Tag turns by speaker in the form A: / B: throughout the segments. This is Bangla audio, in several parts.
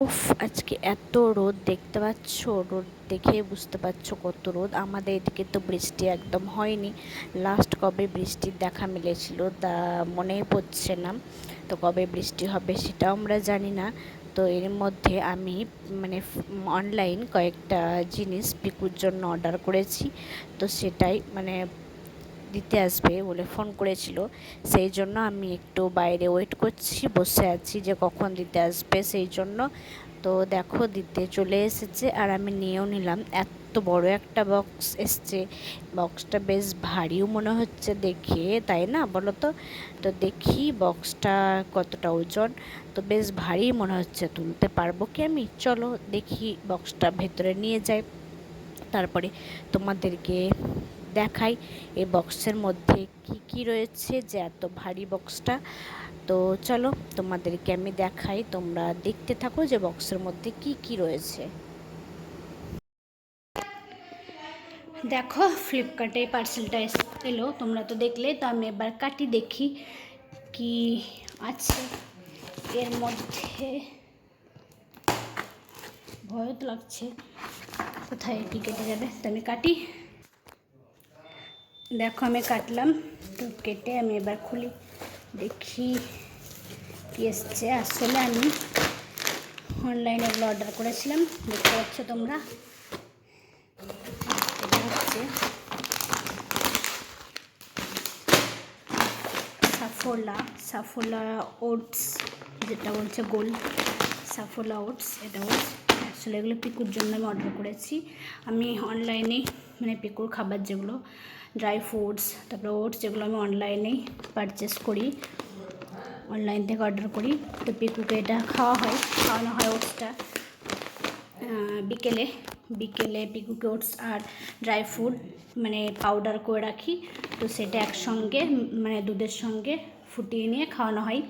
A: উফ, আজকে এত রোদ দেখতে পাচ্ছ? রোদ দেখে বুঝতে পারছ কত রোদ? আমাদের এদিকে তো বৃষ্টি একদম হয়নি। লাস্ট কবে বৃষ্টির দেখা মিলেছিল তা মনেই পড়ছে না। তো কবে বৃষ্টি হবে সেটাও আমরা জানি না। তো এর মধ্যে আমি মানে অনলাইন কয়েকটা জিনিস পিকুর জন্য অর্ডার করেছি। তো সেটাই মানে দিতে আসবে বলে ফোন করেছিল। সেই জন্য আমি একটু বাইরে ওয়েট করছি, বসে আছি যে কখন দিতে আসবে সেই জন্য। তো দেখো দিতে চলে এসেছে আর আমি নিয়েও নিলাম। এত বড় একটা বক্স এসছে। বক্সটা বেশ ভারীও মনে হচ্ছে দেখে, তাই না বলো তো? তো দেখি বক্সটা কতটা ওজন। তো বেশ ভারী মনে হচ্ছে, তুলতে পারব কি আমি? চলো দেখি বক্সটা ভেতরে নিয়ে যাই। তারপরে তোমাদেরকে দেখাই এই বক্সের মধ্যে কি কি রয়েছে যে এত ভারী বক্সটা। তো চলো তোমাদেরকে আমি দেখাই, তোমরা দেখতে থাকো যে বক্সের মধ্যে কি কি রয়েছে। দেখো ফ্লিপকার্টে পার্সেলটা এলো, তোমরা তো দেখলে, তো আমি এবার কাটি দেখি কি আছে। এর মধ্যে ভয় তো লাগছে, কোথায় কি কেটে যাবে? তো আমি কাটি। দেখো আমি কাটলাম তো কেটে আমি এবার খুলি। দেখি কি এসছে। আসলে আমি অনলাইনে এগুলো অর্ডার করেছিলাম, দেখতে পাচ্ছ তোমরা? এটা হচ্ছে সাফোলা সাফোলা ওটস যেটা বলছে গোল, সাফোলা ওটস এটা হচ্ছে আসলে এগুলো পিকুর জন্য আমি অর্ডার করেছি। আমি অনলাইনে মানে পিকুর খাবার যেগুলো ড্রাই ফ্রুটস তারপরে ওটস যেগুলো আমি অনলাইনেই পারচেস করি অনলাইন থেকে অর্ডার করি। তো পিকুকে এটা খাওয়া হয়, খাওয়ানো হয় ওটসটা বিকেলে বিকেলে পিকুকে ওটস আর ড্রাই ফ্রুট মানে পাউডার করে রাখি। তো সেটা একসঙ্গে মানে দুধের সঙ্গে ফুটিয়ে নিয়ে খাওয়ানো হয়।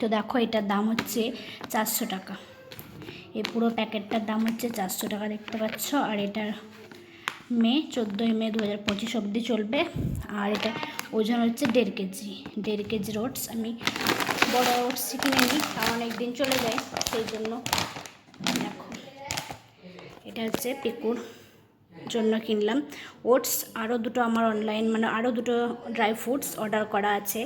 A: তো দেখো এটার দাম হচ্ছে চারশো টাকা। এই পুরো প্যাকেটটার দাম হচ্ছে চারশো টাকা দেখতে পাচ্ছ, আর এটার মে চোদ্দোই মে দু হাজার পঁচিশ অবধি চলবে, আর এটা ওজন হচ্ছে দেড় কেজি দেড় কেজি ওটস। আমি বড় ওটস কিনে নিই অনেক দিন চলে যায়, সেই জন্য দেখো। এটা হচ্ছে পেকুর জন্য কিনলাম। ওটস আরও দুটো আমার অনলাইন মানে আরও দুটো ড্রাই ফ্রুটস অর্ডার করা আছে।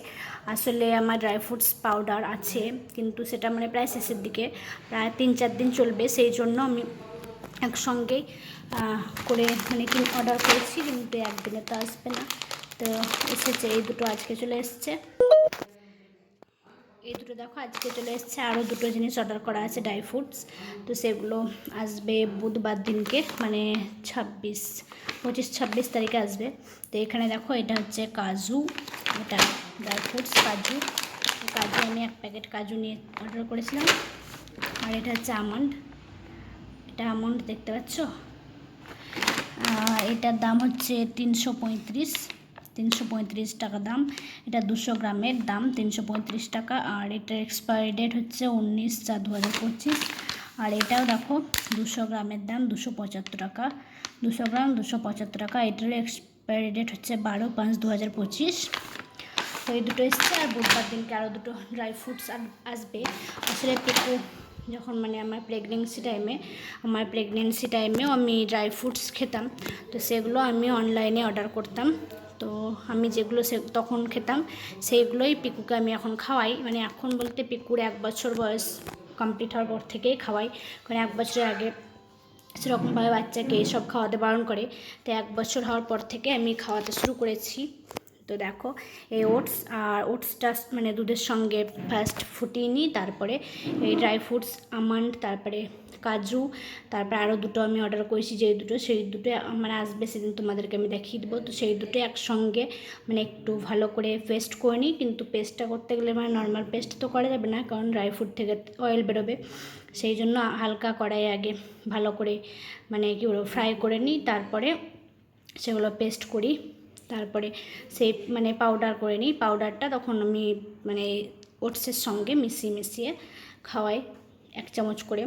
A: আসলে আমার ড্রাই ফ্রুটস পাউডার আছে, কিন্তু সেটা মানে প্রায় শেষের দিকে, প্রায় তিন চার দিন চলবে। সেই জন্য আমি একসঙ্গেই করে মানে কি অর্ডার করেছি, কিন্তু একদিনে তো আসবে না। তো এসেছে, এই দুটো আজকে চলে এসছে। এই দুটো দেখো, আজকে চলে এসছে আরও দুটো জিনিস অর্ডার করা আছে ড্রাই ফ্রুটস তো সেগুলো আসবে বুধবার দিনকে মানে ছাব্বিশ, পঁচিশ, ছাব্বিশ তারিখে আসবে। তো এখানে দেখো, এটা হচ্ছে কাজু, এটা ড্রাই ফ্রুটস কাজু। কাজু আমি এক প্যাকেট কাজু নিয়ে অর্ডার করেছিলাম। আর এটা হচ্ছে আমন্ড এটা আমন্ড দেখতে পাচ্ছ? এটার দাম হচ্ছে তিনশো পঁয়ত্রিশ। তিনশো পঁয়ত্রিশ টাকা দাম। এটা দুশো গ্রামের দাম, তিনশো পঁয়ত্রিশ টাকা। আর এটার এক্সপায়ারি ডেট হচ্ছে উনিশ চার দু হাজার পঁচিশ। আর এটাও দেখো, দুশো গ্রামের দাম, দুশো পঁচাত্তর টাকা। দুশো গ্রাম, দুশো পঁচাত্তর টাকা। এটারও এক্সপায়ারি ডেট হচ্ছে বারো পাঁচ দু হাজার পঁচিশ। তো এই দুটো এসছে, আর বুধবার দিনকে আরও দুটো ড্রাই ফ্রুটস আসবে। আসলে পেকো যখন মানে আমার প্রেগনেন্সি টাইমে আমার প্রেগনেন্সি টাইমেও আমি ড্রাই ফ্রুটস খেতাম। তো সেগুলো আমি অনলাইনে অর্ডার করতাম। তো আমি যেগুলো সে, তখন খেতাম, সেইগুলোই পিকুকে আমি এখন খাওয়াই। মানে এখন বলতে পিকুর এক বছর বয়স কমপ্লিট হওয়ার পর থেকেই খাওয়াই। কারণ এক বছরের আগে সেরকমভাবে বাচ্চাকে এইসব খাওয়াতে বারণ করে। তো এক বছর হওয়ার পর থেকে আমি খাওয়াতে শুরু করেছি। তো দেখো, এই ওটস আর ওটসটা মানে দুধের সঙ্গে ফার্স্ট ফুটিয়ে নিই, তারপরে এই ড্রাই ফ্রুটস আমন্ড তারপরে কাজু, তারপরে আরও দুটো আমি অর্ডার করেছি, যেই দুটো, সেই দুটো মানে আসবে, সেদিন তোমাদেরকে আমি দেখিয়ে দেবো। তো সেই দুটো একসঙ্গে মানে একটু ভালো করে পেস্ট করে নিই, কিন্তু পেস্টটা করতে গেলে মানে নর্মাল পেস্ট তো করা যাবে না, কারণ ড্রাই ফ্রুট থেকে অয়েল বেরোবে। সেই জন্য হালকা কড়াই আগে ভালো করে মানে কী বলব ফ্রাই করে নিই, তারপরে সেগুলো পেস্ট করি। তারপরে সেই মানে পাউডার করে নিই। পাউডারটা তখন আমি মানে ওটসের সঙ্গে মিশিয়ে মিশিয়ে খাওয়াই এক চামচ করে।